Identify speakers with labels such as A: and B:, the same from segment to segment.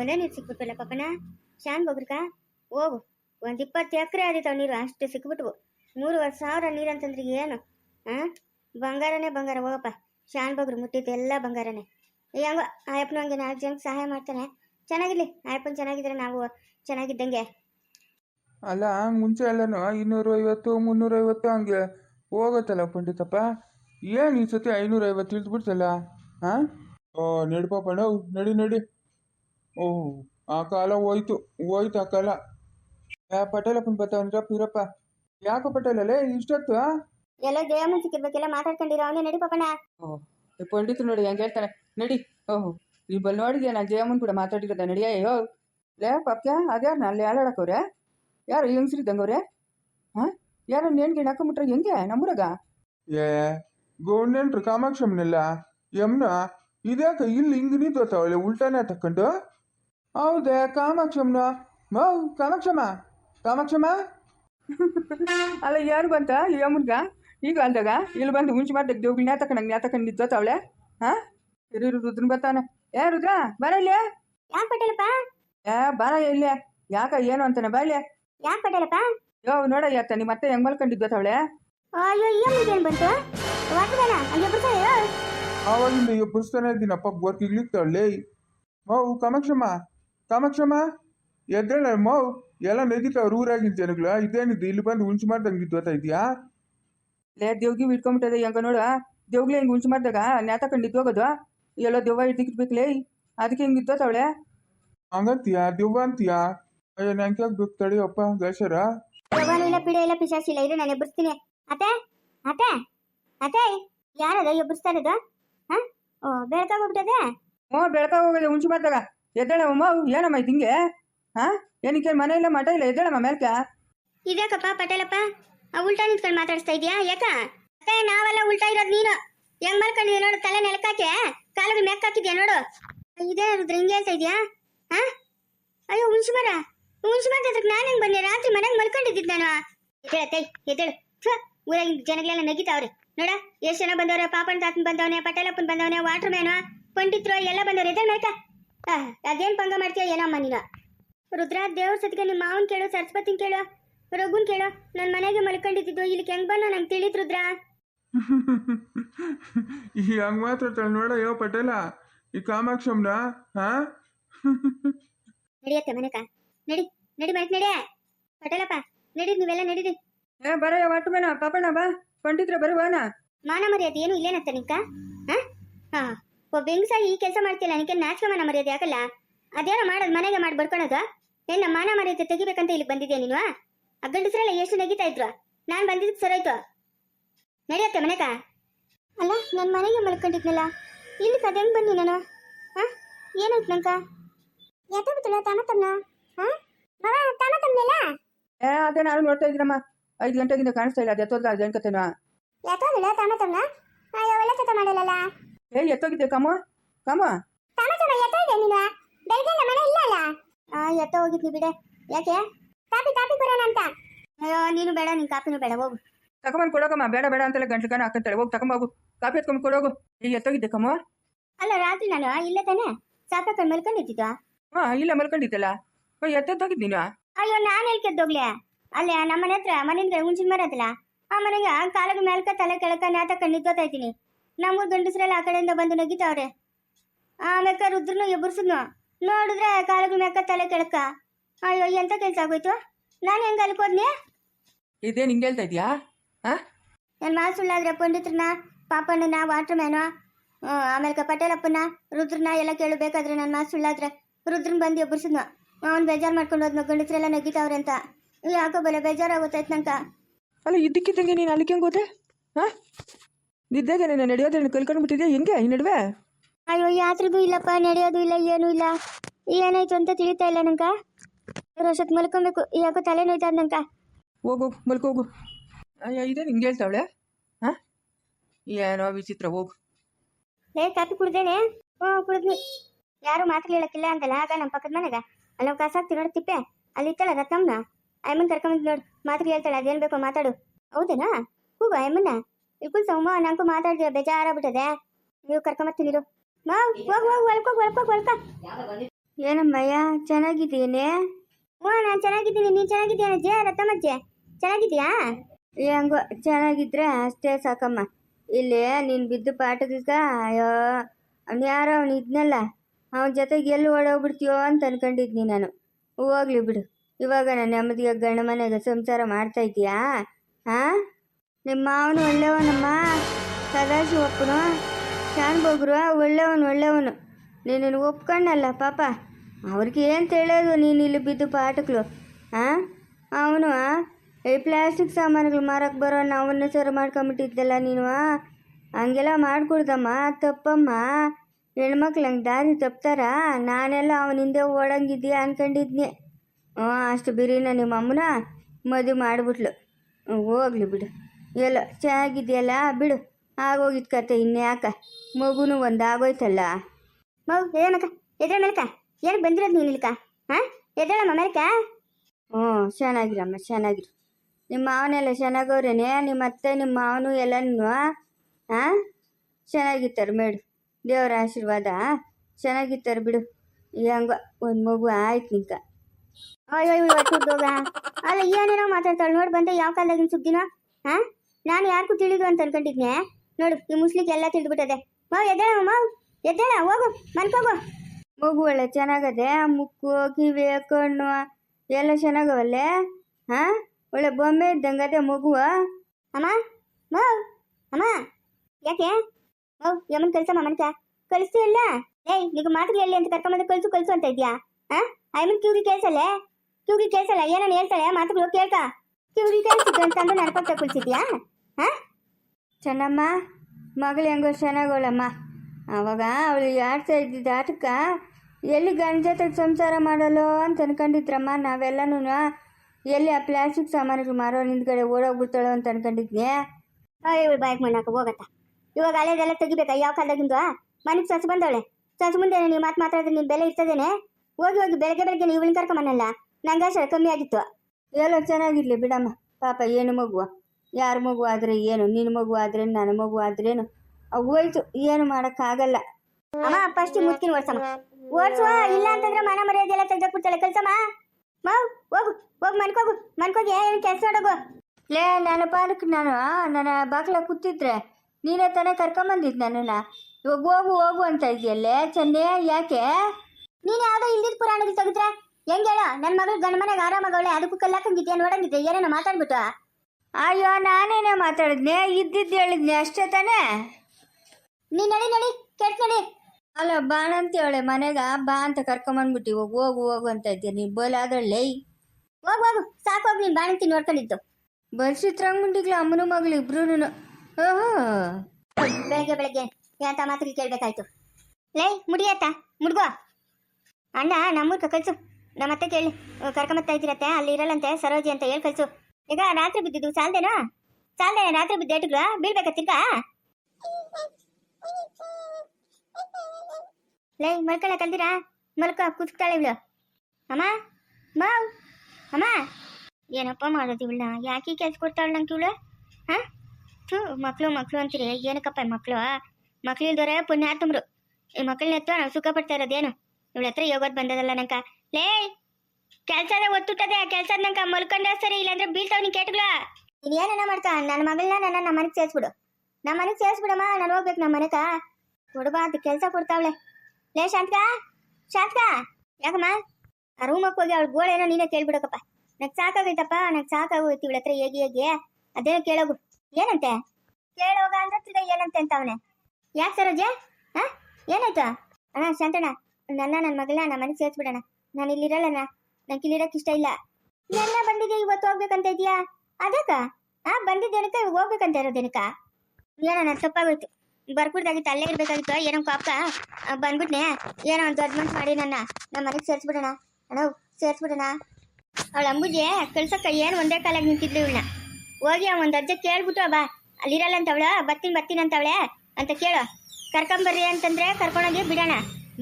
A: ಒಂದೇ ನೀರು ಸಿಕ್ಬಿಟ್ವಲ್ಲ ಪಪ್ಪನ ಶಾನ್ ಬಗ್ರಿಕ ಹೋಗು ಒಂದು ಇಪ್ಪತ್ತು ಎಕರೆ ಆದಿತಾವ ನೀರು ಅಷ್ಟು ಸಿಕ್ಬಿಟ್ವು ಮೂರುವರೆ ಸಾವಿರ ನೀರು ಅಂತಂದ್ರೆ ಏನು ಹಾ ಬಂಗಾರನೇ ಬಂಗಾರ ಹೋಗಪ್ಪ ಶಾನ್ ಬಗ್ರು ಮುಟ್ಟಿದ್ದು ಎಲ್ಲ ಬಂಗಾರನೇ ಹೆಂಗೋ ಆಯಪ್ಪನ ಹಂಗೆ ನಾಲ್ಕು ಜನಕ್ಕೆ ಸಹಾಯ ಮಾಡ್ತಾನೆ ಚೆನ್ನಾಗಿರ್ಲಿ ಆಯಪ್ಪನ ಚೆನ್ನಾಗಿದ್ರೆ ನಾವು ಚೆನ್ನಾಗಿದ್ದಂಗೆ
B: ಅಲ್ಲ ಮುಂಚೆ ಇನ್ನೂರ ಐವತ್ತು ಮುನ್ನೂರ ಐವತ್ತು ಹಂಗೆ ಹೋಗತ್ತಲ್ಲ ಪಂಡಿತಪ್ಪ ಏನು ಈ ಸತಿ ಐನೂರೈವತ್ತು ಇಳಿದ್ಬಿಡ್ತಲ್ಲ ಹಾಂ ಓ ನಡಿಪಪ್ಪ ನಡಿ ನಡಿ ಓಹ್ ಆ ಕಾಲ ಹೋಯ್ತು ಹೋಯ್ತು ಆ ಕಾಲ ಯಾ ಪಟೇಲಪ್ಪನ ಅಂದ್ರ ಪೀರಪ್ಪ ಯಾಕೋ ಅಲ್ಲೇ ಇಷ್ಟೊತ್ತು
A: ಎಲ್ಲ ಜಯಮನ್ ಸಿಕ್ಕಿರ್ಬೇಕೆಲ್ಲ ಮಾತಾಡ್ಕೊಂಡಿರೋ ಅವನೇ ನಡಿ ಪಾಪಣ್ಣ
C: ಓಹ್ ಪಂಡಿತರು ನೋಡಿ ಹೆಂಗೆ ಹೇಳ್ತಾರೆ ನಡಿ ಓಹ್ ಇಲ್ಲಿ ಬಲ್ಲಿ ನೋಡಿದ್ಯಾ ನಾ ಜಯಮ್ಮನ್ ಕೂಡ ಮಾತಾಡಿರೋದ ನಡಿಯ ಅಯ್ಯೋ ಲೇ ಪಾಪ್ಯ ಅದ್ಯಾರು ಅಲ್ಲಿ ಯಾಳಾಡಕ್ಕವ್ರೆ ಯಾರು ಹೆಂಗ್ಸಿರಿದ್ದಂಗವ್ರೆ ಹಾಂ ಯಾರು ನೇಣ್ಗೆ ಹಾಕೊಂಬಿಟ್ರೆ ಹೆಂಗೆ ನಮ್ಮೂರಾಗ
B: ಏ ಗೌರ್ನೆಂಟ್ರು ಕಾಮಾಕ್ಷಮ್ನೆಲ್ಲ ಯಮ್ನ ಇದ್ಯಾಕ ಇಲ್ಲಿ ಹಿಂಗೆ ಅವಳೆ ಉಲ್ಟಾನೆ ತಕೊಂಡು ಹೌದೇ ಕಾಮಾಕ್ಷಮ್ಮನ ಮೌ ಕಾಮಾಕ್ಷಮ್ಮ ಕಾಮಾಕ್ಷಮ್ಮ
C: ಅಲ್ಲ ಯಾರು ಬಂತ ಮುರ್ಗ ಈಗ ಅಂದಾಗ ಇಲ್ಲಿ ಬಂದು ಮುಂಚೆ ಮಾಡ್ದಾಗ ದೇವ್ಗಳು ನ್ಯಾತಕಂಡಂಗೆ ನ್ಯಾತಕಂಡು ನಿಂತವಳೆ ಹಾಂ ಇರು ರುದ್ರನ್ ಬರ್ತಾನೆ ಏ ರುದ್ರ ಬರ ಇಲ್ಲೇ ಯಾಕೆ ಪಟೇಲಪ್ಪ ಏ ಬರ ಇಲ್ಲೇ ಯಾಕ ಏನು ಅಂತಾನೆ ಬಾ ಇಲ್ಲೇ ಯಾಕೆ ಪಟೇಲಪ್ಪ ಯೋ ನೋಡ ಯಾತ ನಿಮ್ಮ ಮತ್ತೆ ಹೆಂಗ್ ಮಲ್ಕೊಂಡಿದ್ದ ಅವಳೆ
A: ಅಯ್ಯೋ ಏನು ಬಂತ ವಾಟದಲ್ಲ ಅಯ್ಯೋ ಬರ್ತಾನೆ
B: ಅವಾಗಿಂದ ಅಯ್ಯೋ ಬರ್ತಾನೆ ಇದ್ದೀನಪ್ಪ ಬರ್ಕಿಗ್ಲಿಕ್ತಾಳೆ ಓ ಕಾಮಾಕ್ಷಮ್ಮ ಕಾಮಾಕ್ಷಮ್ಮ ಎದ್ದೇಳ ಮೌ ಎಲ್ಲ ನೆಗಿತಾವ್ರು ಊರಾಗಿನ ಜನಗಳು ಇದೇನಿದ್ದು ಇಲ್ಲಿ ಬಂದು ಉಂಚು ಮಾಡ್ದಂಗೆ ಇದ್ದು ಇದೆಯಾ
C: ಲೇ ದೇವ್ಗಿ ಇಟ್ಕೊಂಬಿಟ್ಟದೆ ಹೆಂಗ ನೋಡು ದೇವ್ಗಳು ಹೆಂಗೆ ಉಂಚು ಮಾಡಿದಾಗ ನ್ಯಾತಕಂಡು ಹೋಗೋದು ಎಲ್ಲೋ ದೆವ್ವ ಇದ್ದಕ್ಕಿಡ್ಬೇಕಲೇ ಅದಕ್ಕೆ ಹೆಂಗೆ ಇದ್ದೋತಾವಳೆ
B: ಹಂಗಂತೀಯ ದೆವ್ವ ಅಂತೀಯ ಅಯ್ಯೋ ನಂಗೆ ಬೇಕು ತಡಿ ಅಪ್ಪ ಗಾಶರ
A: ಇಲ್ಲ ಪಿಡ ಇಲ್ಲ ಪಿಶಾಚಿ ಇಲ್ಲ ಇರು ನಾನು ಎಬ್ಬರಿಸ್ತೀನಿ ಅತ್ತೆ ಅತ್ತೆ ಅತ್ತೆ ಯಾರದ ಎಬ್ಬರಿಸ್ತಾ ಇರೋದು ಹಾಂ ಓ ಬೆಳಕಾಗೋಗ್ಬಿಟ್ಟದೆ
C: ಹ್ಞೂ ಬೆಳಕಾಗೋಗದೆ ಉಂಚು ಮಾಡ್ದಾಗ ಎದ್ದೇಳಮ್ಮ ಏನಮ್ಮ ಇದು ಹಾ ಹಾಂ ಏನಕ್ಕೆ ಮನೆ ಇಲ್ಲ ಮಠ ಇಲ್ಲ ಎದ್ದೇಳಮ್ಮ ಮೇಲ್ಕ
A: ಇದ್ಯಾಕಪ್ಪ ಪಟೇಲಪ್ಪ ಆ ಉಲ್ಟಾ ನಿಂತ್ಕೊಂಡು ಮಾತಾಡಿಸ್ತಾ ಇದೀಯಾ ಯಾಕ ಅಕ್ಕ ನಾವೆಲ್ಲ ಉಲ್ಟಾ ಇರೋದು ನೀನು ಹೆಂಗ್ ಮಾಡ್ಕೊಂಡಿದ್ಯ ನೋಡು ತಲೆ ನೆಲಕಾಕೆ ಕಾಲುಗಳು ಮೆಕ್ಕಾಕಿದ್ಯಾ ನೋಡು ಇದೇ ರುದ್ರ ಹಿಂಗೆ ಹೇಳ್ತಾ ಇದೀಯಾ ಹಾ ಅಯ್ಯೋ ಹುಣ್ಸು ಮರ ಹುಣ್ಸು ಮರದ ಹತ್ರಕ್ಕೆ ನಾನು ಹೆಂಗ್ ಬಂದೆ ರಾತ್ರಿ ಮನೆಗೆ ಮಲ್ಕೊಂಡಿದ್ದೆ ನಾನು ಎದ್ದೇಳ ತೈ ಎದ್ದೇಳು ಊರ ಜನಗಳೆಲ್ಲ ನಗಿತಾವ್ರೆ ನೋಡ ಎಷ್ಟು ಜನ ಬಂದವ್ರೆ ಪಾಪನ್ ತಾತನ್ ಬಂದವನೆ ಪಟೇಲಪ್ಪನ್ ಬಂದವನೆ ವಾಟರ್ ಮ್ಯಾನ್ ಪಂಡಿತ್ರು ಎಲ್ಲ ಬಂದವ್ರೆ ಎದ್ದೇಳ ಆಯ್ತಾ ಅದೇನು ಪಂಗ ಮಾಡ್ತೀಯ ಏನಮ್ಮ ನೀನು ರುದ್ರ ದೇವ್ರ ಸತ್ಗೆ ನಿಮ್ಮ ಮಾವನ್ ಕೇಳು ಸರಸ್ವತಿನ ಕೇಳು ರಘುನ್ ಕೇಳು ನನ್ನ ಮನೆಗೆ ಮಲ್ಕೊಂಡಿದ್ದು ಇಲ್ಲಿ ಹೆಂಗ್ ಬಂದ ನಂಗೆ ತಿಳಿತ್ ರುದ್ರ
B: ಹಂಗ್ ನೋಡ ಯೋ ಪಟೇಲ ಈ ಕಾಮಾಕ್ಷಮ್ನ ಹಾ
A: ಮನೆ ಮನೆಕ ನಡಿ ನಡಿ ಮನೆಗೆ ನಡಿಯ ಪಟೇಲಪ್ಪ ನಡಿ ನೀವೆಲ್ಲ ನಡೀರಿ
C: ಬರೋ ಬರೋ ಒಟ್ಟು ಮೇನ ಪಾಪಣ್ಣ ಬಾ ಪಂಡಿತ್ರ ಬರುವಾನ
A: ಮಾನ ಮರ್ಯಾದೆ ಏನು ಇಲ್ಲೇನತ್ತ ನಿಂಕ ಹಾ ಹಾ ಒಬ್ಬ ಹೆಂಗಸ ಈ ಕೆಲಸ ಮಾಡ್ತಿಲ್ಲ ನನಗೆ ನಾಚಿಕೆ ಮನ ಮರ್ಯಾದೆ ಆಗಲ್ಲ ಅದೇನೋ ಮಾಡೋದು ಮನೆಗೆ ಮಾಡಿ ಬರ್ಕೊಳೋದು ಏನ್ ನಮ್ಮ ಮಾನ ಮರ್ಯಾದೆ ತೆಗಿಬೇಕಂತ ಇಲ್ಲಿಗೆ ಬಂದಿದ್ಯಾ ನೀನು ಆ ಗಂಡಸ್ರೆಲ್ಲ ಎಷ್ಟು ನೆಗಿತಾ ಇದ್ರು ನಾನು ಬಂದಿದ್ದು ಸರೋಯ್ತು ನಡೆಯುತ್ತೆ ಮನೆಗ ಅಲ್ಲ ನನ್ನ ಮನೆಗೆ ಮಲ್ಕೊಂಡಿದ್ನಲ್ಲ ಇಲ್ಲಿ ಕದ ಹೆಂಗೆ ಬನ್ನಿ ನಾನು ಹಾ ಏನಾಯ್ತು ನಂಕ ಯಾಕೆ ಗೊತ್ತಿಲ್ಲ ತಮ್ಮ ತಮ್ಮ ಹಾ
C: ಏ ಅದೇ ನಾನು ನೋಡ್ತಾ ಇದ್ದೀನಮ್ಮ ಐದು ಗಂಟೆಗಿಂದ ಕಾಣಿಸ್ತಾ ಇಲ್ಲ ಅದು ಎತ್ತೋದ್ರ ಅದು ಹೆಂಗೆ
A: ಆ ಒಳ್ಳೆ ಕತೆ ಮಾಡಲ್ಲಲ್ಲ
C: ಏ ಎತ್ತೋಗಿದ್ದೆ ಕಮ್ಮ ಕಮ್ಮ
A: ಸಮಾಚಾರ ಎತ್ತೋಗಿದೆ ನೀನು ಬೆಳಗ್ಗೆಯಿಂದ ಮನೆ ಇಲ್ಲ ಅಲ್ಲ ಆ ಎತ್ತ ಹೋಗಿದ್ನಿ ಬಿಡೆ ಯಾಕೆ ಕಾಪಿ ಕಾಪಿ ಕೊಡೋಣ ಅಂತ ಅಯ್ಯೋ ನೀನು ಬೇಡ ನೀನು ಕಾಪಿನು ಬೇಡ ಹೋಗು
C: ತಗೊಂಬಂದು ಕೊಡೋಕಮ್ಮ ಬೇಡ ಬೇಡ ಅಂತೆಲ್ಲ ಗಂಟ್ಲು ಕಣ ಹಾಕಂತಾಳೆ ಹೋಗಿ ತಗೊಂಬೋಗು ಕಾಪಿ ಎತ್ಕೊಂಡು ಕೊಡೋಗು ಈ ಎತ್ತೋಗಿದ್ದೆ ಕಮ್ಮ
A: ಅಲ್ಲ ರಾತ್ರಿ ನಾನು ಇಲ್ಲೇ ತಾನೆ ಸಾಕಾಕೊಂಡು ಮಲ್ಕೊಂಡಿದ್ದಿದ್ದ
C: ಹಾ ಇಲ್ಲ ಮಲ್ಕೊಂಡಿದ್ದಲ್ಲ ಎತ್ತೋಗಿದ್ ನೀನು
A: ಅಯ್ಯೋ ನಾನು ಹೇಳ್ಕದ್ದೋಗ್ಲೆ ಅಲ್ಲೇ ನಮ್ಮ ಮನೆ ಹತ್ರ ಮನೆಯಿಂದ ಹುಣ್ಸಿನ ಮರ ಅದಲ್ಲ ಆ ಮನೆಗೆ ಕಾಲದ ಮೇಲ್ಕ ತಲೆ ಕೆಳಕ ನಾತಕ್ಕ ನಿಂತ್ಕೋತಾ ಇದ್ದೀನಿ ನಮ್ಮ ಗಂಡಸರೆಲ್ಲ ಆ ಕಡೆಯಿಂದ ಬಂದು ನಗಿತಾವ್ರೆ ಆಮೇಕ ರುದ್ರನು ಎಬ್ಬರ್ಸಿದ್ನು ನೋಡಿದ್ರೆ ಕಾಲಗಳ ಮೇಕ ತಲೆ ಕೆಳಕ ಅಯ್ಯೋ ಎಂತ ಕೆಲ್ಸ ಆಗೋಯ್ತು ನಾನು ಹೆಂಗೆ ಅಲ್ಕೋದ್ನಿ
C: ಇದೇನ್ ನಿಂಗೆ ಹೇಳ್ತಾ ಇದ್ಯಾ
A: ನನ್ನ ಮಾತು ಸುಳ್ಳಾದ್ರೆ ಪಂಡಿತ್ರನ ಪಾಪಣ್ಣನ ವಾಟರ್ ಮ್ಯಾನ ಆಮೇಲೆ ಪಟೇಲಪ್ಪನ ರುದ್ರನ ಎಲ್ಲ ಕೇಳಬೇಕಾದ್ರೆ ನನ್ನ ಮಾತು ಸುಳ್ಳಾದ್ರೆ ರುದ್ರನ್ ಬಂದು ಎಬ್ಬರ್ಸಿದ್ನು ಅವ್ನ ಬೇಜಾರು ಮಾಡ್ಕೊಂಡು ಹೋದ್ನು ಗಂಡಿತ್ರೆಲ್ಲ ನಗಿತಾವ್ರೆ ಅಂತ ಯಾಕೋ ಬಲ ಬೇಜಾರಾಗೋತೈತೆ ನಂಕ
C: ಅಲ್ಲ ಇದಕ್ಕಿದ್ದಂಗೆ ನೀನು ಅಲ್ಲಿಗೆ ಹೋದೆ ನಿದ್ದೆಗೆ ನೀನು ನಡೆಯೋದನ್ನು ಬಿಟ್ಟಿದ್ಯಾ ಹಿಂಗೆ ಈ ನಡುವೆ
A: ಅಯ್ಯೋ ಯಾತ್ರಿಗೂ ಇಲ್ಲಪ್ಪ ನಡೆಯೋದು ಇಲ್ಲ ಏನೂ ಇಲ್ಲ ಏನಾಯ್ತು ಅಂತ ತಿಳಿತಾ ಇಲ್ಲ ನಂಕ ರೋಷತ್ ಮಲ್ಕೊಬೇಕು ಯಾಕೋ ತಲೆ ನೋಯ್ತಾ ನಂಕ
C: ಹೋಗು ಮಲ್ಕೋಗು ಅಯ್ಯೋ ಇದೆ ಹಿಂಗೆ ಹೇಳ್ತಾವಳೆ ಹಾಂ ಏನೋ ವಿಚಿತ್ರ ಹೋಗು
A: ಏ ಕಾಫಿ ಕುಡ್ದೇನೆ ಹ್ಞೂ ಕುಡಿದ್ನಿ ಯಾರು ಮಾತು ಹೇಳಕ್ಕಿಲ್ಲ ಅಂತಲ್ಲ ಆಗ ನಮ್ಮ ಪಕ್ಕದ ಮನೆಗ ಅಲ್ಲಿ ಕಸ ತಿನ್ನೋಡು ತಿಪ್ಪೆ ಅಲ್ಲಿ ಇತ್ತಲ್ಲ ರತ್ನಮ್ಮನ ಅಯ್ಯಮ್ಮನ ಕರ್ಕೊಂಬಂದು ನೋಡು ಮಾತ್ರೆ ಹೇಳ್ತಾಳೆ ಅದೇನು ಬೇಕೋ ಮಾತಾಡು ಹೌದೇನಾ ಹೋಗು ಅಯ್ಯಮ್ಮನ ವಿಪುಲ್ ಸೌಮ ನಂಗೂ ಬೇಜಾರ ಬಿಟ್ಟದೆ ನೀವು ಕರ್ಕೊಂಬರ್ತೀನಿರು ಮಾ ಹೋಗ್ ಹೋಗ್ ಹೊಲ್ಕೋ ಹೊಲ್ಕೋ ಹೊಲ್ಕ
D: ಏನಮ್ಮಯ್ಯ ಚೆನ್ನಾಗಿದ್ದೀನಿ
A: ಹ್ಞೂ ನಾನು ಚೆನ್ನಾಗಿದ್ದೀನಿ ನೀನು ಚೆನ್ನಾಗಿದ್ದೀಯ ಅಜ್ಜೆ ರತ್ತಮ್ಮಜ್ಜೆ
D: ಏ ಹೆಂಗೋ ಚೆನ್ನಾಗಿದ್ರೆ ಅಷ್ಟೇ ಸಾಕಮ್ಮ ಇಲ್ಲಿ ನೀನು ಬಿದ್ದು ಪಾಠಗಳ್ಕ ಅಯ್ಯೋ ಅವ್ನು ಯಾರೋ ಅವ್ನು ಇದ್ನಲ್ಲ ಅವನ ಜೊತೆಗೆ ಎಲ್ಲಿ ಓಡೋಗ್ಬಿಡ್ತೀಯೋ ಅಂತ ಅನ್ಕೊಂಡಿದ್ನಿ ನಾನು ಹೋಗ್ಲಿ ಬಿಡು ಇವಾಗ ನಾನು ನೆಮ್ಮದಿಯಾಗಿ ಗಂಡ ಮನೆಗೆ ಸಂಸಾರ ಮಾಡ್ತಾ ಇದೀಯಾ ಹಾಂ ನಿಮ್ಮ ಮಾವನು ಒಳ್ಳೆಯವನಮ್ಮ ಸದಾಶಿವಪ್ಪನು ಶಾನ್ಭೋಗ್ರು ಒಳ್ಳೆಯವನು ಒಳ್ಳೆಯವನು ನೀನು ಒಪ್ಕೊಂಡಲ್ಲ ಪಾಪ ಅವ್ರಿಗೆ ಏನು ತಿಳಿಯೋದು ನೀನು ಇಲ್ಲಿ ಬಿದ್ದು ಪಾಠಗಳು ಹಾಂ ಅವನು ಈ ಪ್ಲಾಸ್ಟಿಕ್ ಸಾಮಾನುಗಳು ಮಾರಕ್ಕೆ ಬರೋ ಅವನ್ನ ಸರಿ ಮಾಡ್ಕೊಂಬಿಟ್ಟಿದ್ದಲ್ಲ ನೀನು ಹಂಗೆಲ್ಲ ಮಾಡ್ಕೊಡ್ದಮ್ಮ ತಪ್ಪಮ್ಮ ಹೆಣ್ಮಕ್ಳು ಹಂಗೆ ದಾರಿ ತಪ್ತಾರಾ ನಾನೆಲ್ಲ ಅವನಿಂದೆ ಓಡಂಗಿದ್ದೀಯ ಅಂದ್ಕೊಂಡಿದ್ನಿ ಹ್ಞೂ ಅಷ್ಟು ಬಿರಿನ ನಿಮ್ಮ ಅಮ್ಮನ ಮದುವೆ ಮಾಡಿಬಿಟ್ಲು ಹೋಗ್ಲಿ ಬಿಡು ಎಲ್ಲೋ ಚೆನ್ನಾಗಿದೆಯಲ್ಲ ಬಿಡು ಆಗೋಗಿದ್ ಕತೆ ಇನ್ಯಾಕ ಮಗುನು ಒಂದಾಗೋಯ್ತಲ್ಲ ಆಗೋಯ್ತಲ್ಲ
A: ಮಗು ಏನಕ್ಕ ಎದಳ ಮೇಲಕ ಏನು ಬಂದಿರೋದು ನೀನು ಇಲ್ಕ ಹಾಂ ಎದಳಮ್ಮ ಮೇಲಕ
D: ಹ್ಞೂ ಚೆನ್ನಾಗಿರಮ್ಮ ಚೆನ್ನಾಗಿರು ನಿಮ್ಮ ಮಾವನೆಲ್ಲ ಚೆನ್ನಾಗವ್ರೇನೆ ನಿಮ್ಮ ಅತ್ತೆ ನಿಮ್ಮ ಮಾವನು ಎಲ್ಲನೂ ಹಾಂ ಚೆನ್ನಾಗಿತ್ತಾರೆ ಮೇಡು ದೇವರ ಆಶೀರ್ವಾದ ಚೆನ್ನಾಗಿತ್ತಾರೆ ಬಿಡು ಹೆಂಗ ಒಂದು ಮಗು ಆಯ್ತು ನಿಂಕ
A: ಅಯ್ಯೋ ಇವತ್ತು ಅಲ್ಲ ಏನೇನೋ ಮಾತಾಡ್ತಾಳೆ ನೋಡಿ ಬಂದೆ ಯಾವ ಕಾಲದಾಗಿನ ಸುದ್ದಿನ ಹಾಂ ನಾನು ಯಾರಿಗೂ ತಿಳಿದು ಅಂತ ಅನ್ಕೊಂಡಿದ್ನೆ ನೋಡು ಈ ಮುಸ್ಲಿಕ್ಕೆ ಎಲ್ಲ ತಿಳಿದ್ಬಿಟ್ಟದೆ ಮಾವ್ ಎದ್ದೇಳ ಮಾವ್ ಎದ್ದೇಳ ಹೋಗು ಮನ್ಕೋಗು
D: ಮಗು ಒಳ್ಳೆ ಚೆನ್ನಾಗದೆ ಮುಕ್ಕು ಕಿವಿ ಕಣ್ಣು ಎಲ್ಲ ಚೆನ್ನಾಗವಲ್ಲೇ ಹಾ ಒಳ್ಳೆ ಬೊಂಬೆ ಇದ್ದಂಗದೆ ಮಗುವ
A: ಅಮ್ಮ ಮಾವ್ ಅಮ್ಮ ಯಾಕೆ ಮಾವ್ ಯಮನ್ ಕಳ್ಸಮ್ಮ ಮನ್ಕ ಕಳಿಸ್ತೀಯ ಇಲ್ಲ ಏಯ್ ನಿಗ ಮಾತ್ರಿ ಎಲ್ಲಿ ಅಂತ ಕರ್ಕೊಂಬಂದು ಕಳ್ಸು ಕಳ್ಸು ಅಂತ ಇದ್ಯಾ ಹಾ ಐಮನ್ ಕ್ಯೂಗಿ ಕೇಳ್ಸಲ್ಲ ಕ್ಯೂಗಿ ಕೇಳಿಸಲ್ಲ ಏನನ್ನ ಹೇಳ್ತಾಳೆ ಮಾತುಗಳು ಕೇಳ್ಕ ಕ್ಯೂಗಿ ಕೇಳಿಸಿದ್ದು ಅಂತಂದು ನನ್ನ ಪಕ್ಕ ಕುಳಿಸಿದ್ಯಾ ಹಾಂ
D: ಚೆನ್ನಮ್ಮ ಮಗಳು ಹೆಂಗೋ ಚೆನ್ನಾಗೋಳಮ್ಮ ಆವಾಗ ಅವಳು ಆಡ್ತಾ ಇದ್ದಿದ್ದ ಆಟಕ್ಕೆ ಎಲ್ಲಿ ಗಂಡ ಜೊತೆಗೆ ಸಂಸಾರ ಮಾಡಲ್ಲೋ ಅಂತ ಅನ್ಕೊಂಡಿದ್ರಮ್ಮ ನಾವೆಲ್ಲನು ಎಲ್ಲಿ ಆ ಪ್ಲಾಸ್ಟಿಕ್ ಸಾಮಾನುಗಳು ಮಾರೋ ನಿಂದ್ಗಡೆ ಓಡೋಗ್ಬಿಡ್ತಾಳೋ ಅಂತ ಅನ್ಕೊಂಡಿದ್ನಿ
A: ಇವಳು ಬಾಯಕ್ ಮಣ್ಣಾಕ ಹೋಗತ್ತ ಇವಾಗ ಹಳೆದೆಲ್ಲ ತೆಗಿಬೇಕಾ ಯಾವ ಕಾಲದಾಗಿಂದು ಮನೆಗೆ ಸಸ್ ಬಂದವಳೆ ಸಸ್ ಮುಂದೆ ನೀವು ಮಾತು ಮಾತಾಡಿದ್ರೆ ನಿಮ್ಮ ಬೆಲೆ ಇರ್ತದೇನೆ ಹೋಗಿ ಹೋಗಿ ಬೆಳಗ್ಗೆ ಬೆಳಗ್ಗೆ ಇವಳಿನ ಕರ್ಕೊಂಬನಲ್ಲ ನಂಗಾಶ ಕಮ್ಮಿ ಆಗಿತ್ತು
D: ಎಲ್ಲೋ ಚೆನ್ನಾಗಿರ್ಲಿ ಬಿಡಮ್ಮ ಪಾಪ ಏನು ಮಗುವ ಯಾರ ಮಗು ಆದ್ರೆ ಏನು ನಿನ್ ಮಗು ಆದ್ರೆ ನನ್ನ ಮಗು ಆದ್ರೇನು ಹೋಯ್ತು ಏನು ಆಗಲ್ಲ
A: ಅಮ್ಮ ಫಸ್ಟ್ ಈ ಓಡ್ಸಮ್ಮ ಓಡ್ಸುವ ಇಲ್ಲ ಅಂತಂದ್ರೆ ಮನ ಮರ್ಯಾದೆ ಎಲ್ಲ ತೆಗ್ದ ಕೊಡ್ತಾಳೆ ಹೋಗು ಹೋಗು ಹೋಗು ಮನ್ಕೋಗು ಮನ್ಕೋಗಿ ಏನು ಕೆಲಸ ಮಾಡೋಗು
D: ಲೇ ನನ್ನ ಪಾಲಕ್ ನಾನು ನನ್ನ ಬಾಗ್ಲ ಕೂತಿದ್ರೆ ನೀನೇ ತಾನೇ ಬಂದಿದ್ ನನ್ನನ್ನ ಇವಾಗ ಹೋಗು ಹೋಗು ಅಂತ ಇದೆಯಲ್ಲೇ ಚೆನ್ನೆ ಯಾಕೆ
A: ನೀನು ಯಾವುದೋ ಇಲ್ದಿದ್ ಪುರಾಣದಲ್ಲಿ ತೆಗೆದ್ರೆ ಹೆಂಗೇಳ ನನ್ನ ಮಗಳು ಗಂಡ ಮನೆಗೆ ಆರಾಮಾಗವಳೆ ಅದಕ್ಕೂ ಕಲ್ಲಾಕಂಗಿದ್ಯಾ ನೋಡಂಗಿದ್ಯಾ ಏನೇನೋ ಮಾತಾಡ್ಬಿಟ್ಟು
D: ಅಯ್ಯೋ ನಾನೇನೇ ಮಾತಾಡಿದ್ನೆ ಇದ್ದಿದ್ದು ಹೇಳಿದ್ನೆ ಅಷ್ಟೇ ತಾನೇ
A: ನೀ ನಡಿ ನಡಿ ಕೆಟ್ ನಡಿ
D: ಅಲ್ಲ ಬಾಣ ಅಂತ ಹೇಳೆ ಮನೆಗ ಬಾ ಅಂತ ಕರ್ಕೊಂಬಂದ್ಬಿಟ್ಟಿ ಹೋಗು ಹೋಗು ಹೋಗು ಅಂತ ಇದ್ದೀಯ ನೀ ಬೋಲಾದ್ರಳ್ಳೆ
A: ಹೋಗು ಹೋಗು ಸಾಕು ಹೋಗಿ ನೀನು ಬಾಣಂತಿ ನೋಡ್ಕೊಂಡಿದ್ದು
D: ಬರ್ಸಿತ್ರಂಗ್ ಮುಂಡಿಗ್ಲ ಅಮ್ಮನ ಮಗಳು ಇಬ್ರು
A: ಬೆಳಗ್ಗೆ ಬೆಳಗ್ಗೆ ಯಾತ ಮಾತಿಗೆ ಕೇಳ್ಬೇಕಾಯ್ತು ಲೈ ಮುಡಿಯತ್ತ ಮುಡ್ಗುವ ಅಣ್ಣ ನಮ್ಮೂರ್ಕ ಕಳ್ಸು ನಮ್ಮತ್ತೆ ಕೇಳಿ ಕರ್ಕೊಂಬತ್ತಾ ಇದ್ದೀರತ್ತೆ ಅಲ್ಲಿ ಇರಲ್ಲಂತೆ ಸರೋಜಿ ಅಂತ ಹೇಳಿ ಕಳಿಸು ಈಗ ರಾತ್ರಿ ಬಿದ್ದಿದ್ದು ಸಾಲ್ದೇನಾ ಸಾಲ್ದೆ ರಾತ್ರಿ ಬಿದ್ದು ಏಟುಗಳ ಬೀಳ್ಬೇಕಾ ಲೈ ಮಲ್ಕಳ ಕಲ್ದಿರಾ ಮಲ್ಕ ಕುತ್ಕೊತಾಳೆ ಇವಳು ಅಮ್ಮ ಮಾವ್ ಅಮ್ಮ ಏನಪ್ಪ ಮಾಡೋದು ಇವಳನ್ನ ಯಾಕೆ ಕೆಲ್ಸ ಕೊಡ್ತಾಳೆ ನಂಗೆ ಇವಳು ಹಾ ಥೂ ಮಕ್ಕಳು ಮಕ್ಕಳು ಅಂತೀರಿ ಏನಕ್ಕಪ್ಪ ಮಕ್ಕಳು ಮಕ್ಳು ಇಲ್ದೋರೆ ಪುಣ್ಯ ತುಂಬರು ಈ ಮಕ್ಕಳನ್ನೆತ್ತೋ ನಾವು ಸುಖ ಪಡ್ತಾ ಇರೋದೇನು ಇವಳ ಹತ್ರ ಯೋಗೋದ್ ಬಂದದಲ್ಲ ನಂಕ ಲೇ ಕೆಲ್ಸದ ಒತ್ತುತ್ತದೆ ಆ ಕೆಲಸ ನಂಗೆ ಮಲ್ಕೊಂಡ್ರೆ ಸರಿ ಇಲ್ಲಾಂದ್ರೆ ಬೀಳ್ತಾವ್ ಕೆಟ್ಗಳ ನೀನ್ ಮಾಡ್ತಾ ನನ್ನ ಮಗಳನ್ನ ನನ್ನ ನಮ್ಮ ಮನೆಗೆ ಸೇರಿಸ್ಬಿಡು ನಮ್ಮ ಮನೆಗೆ ಸೇರಿಸ್ಬಿಡಮ್ಮ ನಾನು ಹೋಗ್ಬೇಕು ನಮ್ಮ ಮನೆಗ ನೋಡಬಾ ಅದು ಕೆಲಸ ಕೊಡ್ತಾವಳೆ ಲೇ ಶಾಂತಕ ಶಾಂತಕ ಯಾಕಮ್ಮ ಆ ರೂಮಕ್ಕೆ ಹೋಗಿ ಅವಳು ಗೋಳೇನೋ ನೀನೇ ಕೇಳ್ಬಿಡಕಪ್ಪ ನಂಗೆ ಸಾಕಾಗೈತಪ್ಪ ನಂಗೆ ಸಾಕಾಗೋಯ್ತು ಇವಳ ಹತ್ರ ಹೇಗೆ ಹೇಗೆ ಅದೇ ಕೇಳೋಗು ಏನಂತೆ ಕೇಳೋಗ ಅಂದ್ರೆ ಏನಂತೆ ಅಂತ ಅವನೇ ಯಾಕೆ ಸರೋಜೆ ಹಾ ಏನಾಯ್ತು ಅಣ್ಣ ಶಾಂತಣ್ಣ ನನ್ನ ನನ್ನ ಮಗಳನ್ನ ನಮ್ಮ ಮನೆಗೆ ಸೇರಿಸ್ಬಿಡಣ್ಣ ನಾನು ಇಲ್ಲಿರಲ್ಲಣ್ಣ ನಂಗೆ ಇಲ್ಲಿರಕ್ ಇಷ್ಟ ಇಲ್ಲ ನನ್ನ ಬಂದಿದೆ ಇವತ್ತು ಹೋಗ್ಬೇಕಂತ ಇದೆಯಾ ಅದಕ್ಕ ಆ ಬಂದಿದ್ದೇನಕ್ಕ ಹೋಗ್ಬೇಕಂತ ಇರೋದೇನಕ್ಕ ಇಲ್ಲ ನಾನು ತಪ್ಪಾಗೋಯ್ತು ಬರ್ಬಿಡ್ದಾಗಿತ್ತು ಅಲ್ಲೇ ಇರ್ಬೇಕಾಗಿತ್ತು ಏನೋ ಪಾಪ ಬಂದ್ಬಿಟ್ನೆ ಏನೋ ಒಂದು ದೊಡ್ಡ ಮಾಡಿ ನನ್ನ ನಮ್ಮ ಮನೆಗೆ ಸೇರಿಸ್ಬಿಡೋಣ ಅಣ್ಣ ಸೇರಿಸ್ಬಿಡೋಣ ಅವಳ ಅಂಬುಜೆ ಕೆಲ್ಸಕ್ಕ ಏನು ಒಂದೇ ಕಾಲಾಗಿ ನಿಂತಿದ್ಲು ಇವಳನ್ನ ಹೋಗಿ ಅವ್ ಒಂದು ಅಜ್ಜ ಕೇಳ್ಬಿಟ್ಟು ಬಾ ಅಲ್ಲಿರಲ್ಲ ಅವಳ ಬರ್ತೀನಿ ಬರ್ತೀನಿ ಅಂತವಳೆ ಅಂತ ಕೇಳು ಕರ್ಕೊಂಬರ್ರಿ ಅಂತಂದ್ರೆ ಕರ್ಕೊಂಡೋಗಿ ಬಿಡೋಣ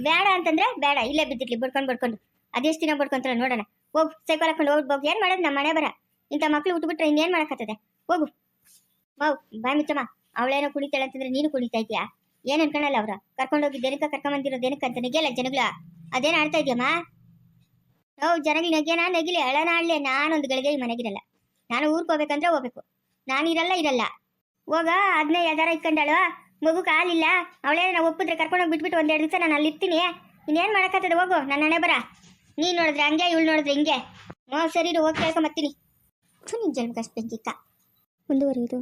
A: ಬೇಡ ಅಂತಂದ್ರೆ ಬೇಡ ಇಲ್ಲೇ ಬಿದ್ದಿರ್ಲಿ ಬಡ್ಕೊಂಡು ಬಡ್ಕೊಂಡು ಅದೆಷ್ಟು ದಿನ ಬಡ್ಕೊಂತಾರ ನೋಡೋಣ ಹೋಗು ಸೈಕಲ್ ಹಾಕೊಂಡು ಹೋಗ್ ಹೋಗಿ ಏನು ಮಾಡೋದು ನಮ್ಮ ಮನೆ ಬರ ಇಂಥ ಮಕ್ಳು ಉಟ್ಬಿಟ್ರೆ ಇನ್ನೇನು ಮಾಡೋಕ್ಕಾಗ್ತದೆ ಹೋಗು ಬಾವು ಬಾಯ್ ಮಿತ್ತಮ್ಮ ಅವಳೇನೋ ಕುಣಿತಾಳೆ ಅಂತಂದ್ರೆ ನೀನು ಕುಣಿತಾ ಇದೆಯಾ ಏನು ಅನ್ಕೊಳಲ್ಲ ಅವ್ರ ಕರ್ಕೊಂಡೋಗಿ ದೇನಕ್ಕೆ ಕರ್ಕೊಂಬಂದಿರೋ ದೇನಕ್ಕೆ ಅಂತ ನೆಗೆಯಲ್ಲ ಜನಗಳ ಅದೇನ ಆಡ್ತಾ ಇದೆಯಮ್ಮ ನಾವು ಜನಗಳು ನಗೆನಾ ನೆಗಿಲಿ ಎಳನ ಆಡ್ಲಿ ನಾನೊಂದು ಗಳಿಗೆ ಈ ಮನೆಗಿರಲ್ಲ ನಾನು ಊರ್ಕ ಹೋಗ್ಬೇಕಂದ್ರೆ ಹೋಗ್ಬೇಕು ನಾನು ಇರಲ್ಲ ಇರಲ್ಲ ಹೋಗ ಅದ್ನೇ ಯಾರ ಇಟ್ಕೊಂಡಾಳು ಮಗು ಕಾಲಿಲ್ಲ ಅವಳೇನ ಒಪ್ಪಿದ್ರೆ ಕರ್ಕೊಂಡೋಗಿ ಬಿಟ್ಬಿಟ್ಟು ಒಂದೆರಡು ದಿವಸ ನಾನು ಅಲ್ಲಿ ಇರ್ತೀನಿ ಇನ್ನೇನು ಮಾಡೋಕ್ಕಾಗ್ತದೆ ಹೋಗು ನನ್ನ ಹಣೆ ಬರ ನೀ ನೋಡಿದ್ರೆ ಹಂಗೆ ಇವಳು ನೋಡಿದ್ರೆ ಹಿಂಗೆ ಹ್ಞೂ ಸರಿ ಹೋಗಿ ಕೇಳ್ಕೊಂಬತ್ತೀನಿ ಸುನಿ ಜನ್ಮಕ್ಕೆ ಅಷ್ಟು ಬೆಂಕಿಕ್ಕ ಇದು